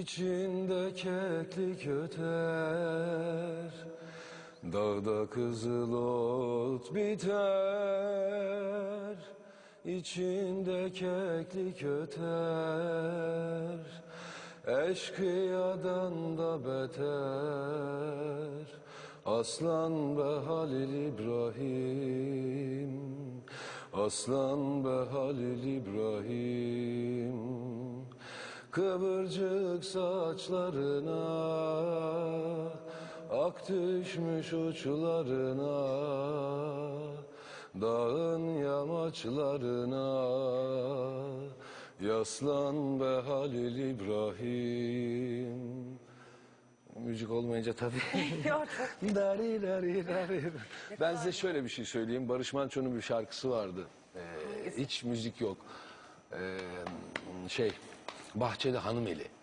İçinde keklik öter Dağda kızıl ot biter. İçinde keklik öter Eşkıyadan da beter. Aslan be Halil İbrahim Aslan be Halil İbrahim Kıvırcık saçlarına Ak düşmüş uçlarına Dağın yamaçlarına Yaslan be Halil İbrahim Müzik olmayınca tabii. Dari dari dari. Ben size şöyle bir şey söyleyeyim. Barış Manço'nun bir şarkısı vardı. Ee, hiç müzik yok. Ee, şey, Bahçede Hanımeli.